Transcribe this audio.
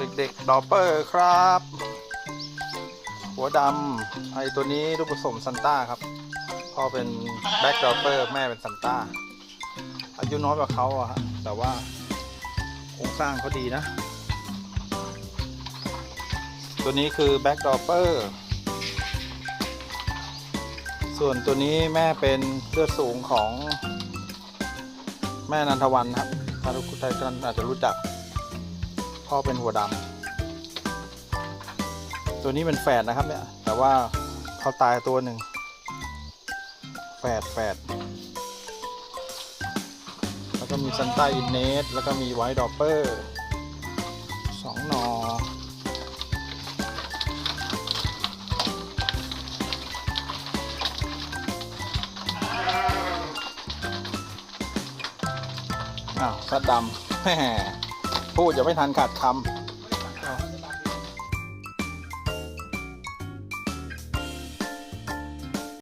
เด็กๆดอปเปอร์ครับ หัวดำไอตัวนี้ลูกผสมซันต้าครับพ่อเป็นแบ็กดอปเปอร์แม่เป็นซันต้า อายุน้อยกว่าเขาอะฮะแต่ว่าโครงสร้างเขาดีนะ ตัวนี้คือแบ็กดอปเปอร์ส่วนตัวนี้แม่เป็นเลือดสูงของแม่นันทวันครับถ้าทุกท่านอาจจะรู้จัก พ่อเป็นหัวดำตัวนี้เป็นแฝดนะครับเนี่ยแต่ว่าเขาตายตัวหนึ่งแฝดแฝดแล้วก็มีซันต้าอินเนสแล้วก็มีไวท์ดอปเปอร์สองนออ้าวซัดดำแหม พูดยังไม่ทันขาดคำ